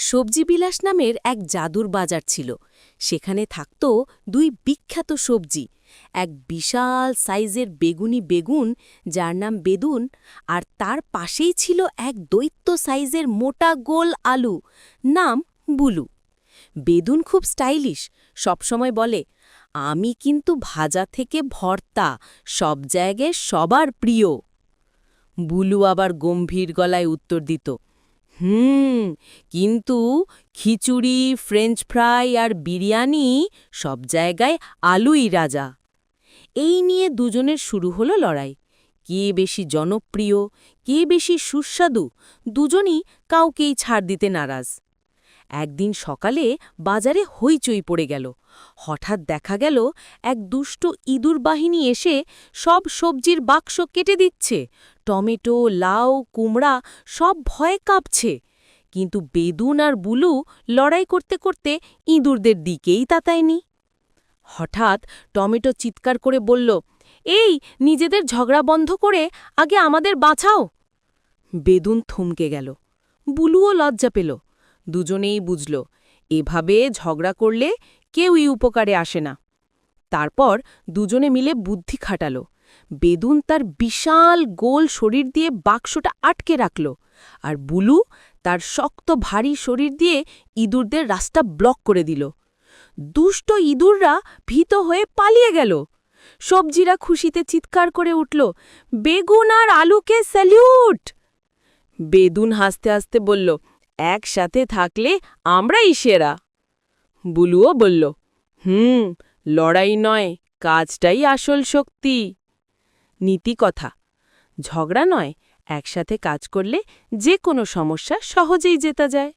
সবজি বিলাস নামের এক জাদুর বাজার ছিল। সেখানে থাকত দুই বিখ্যাত সবজি। এক বিশাল সাইজের বেগুনি বেগুন, যার নাম বেদুন, আর তার পাশেই ছিল এক দৈত্য সাইজের মোটা গোল আলু, নাম বুলু। বেদুন খুব স্টাইলিশ, সবসময় বলে, আমি কিন্তু ভাজা থেকে ভর্তা, সব জায়গায় সবার প্রিয়। বুলু আবার গম্ভীর গলায় উত্তর দিত হুম, কিন্তু খিচুড়ি, ফ্রেঞ্চ ফ্রাই আর বিরিয়ানি সব জায়গায় আলুই রাজা। এই নিয়ে দুজনের শুরু হলো লড়াই। কে বেশি জনপ্রিয়, কে বেশি সুস্বাদু, দুজনই কাউকেই ছাড় দিতে নারাজ। একদিন সকালে বাজারে হইচই পড়ে গেল। হঠাৎ দেখা গেল এক দুষ্ট ইঁদুর বাহিনী এসে সব সবজির বাক্স কেটে দিচ্ছে। টমেটো, লাউ, কুমড়া সব ভয়ে কাঁপছে। কিন্তু বেদুন আর বুলু লড়াই করতে করতে ইঁদুরদের দিকেই তাতায়নি হঠাৎ টমেটো চিৎকার করে বলল, এই, নিজেদের ঝগড়া বন্ধ করে আগে আমাদের বাঁচাও। বেদুন থমকে গেল। বুলুও লজ্জা পেল। দুজনেই বুঝল, এভাবে ঝগড়া করলে কেউই উপকারে আসে না। তারপর দুজনে মিলে বুদ্ধি খাটাল। বেদুন তার বিশাল গোল শরীর দিয়ে বাক্সটা আটকে রাখল আর বুলু তার শক্ত ভারী শরীর দিয়ে ইঁদুরদের রাস্তা ব্লক করে দিল। দুষ্ট ইঁদুররা ভীত হয়ে পালিয়ে গেল। সবজিরা খুশিতে চিৎকার করে উঠল, বেগুন আর আলুকে স্যালিউট! বেদুন হাসতে হাসতে বলল একসাথে থাকলে আমরাই সেরা। বুলুও বলল, হুম, লড়াই নয়, কাজটাই আসল শক্তি। নীতি কথা, ঝগড়া নয়, একসাথে কাজ করলে যে কোনো সমস্যা সহজেই জেতা যায়।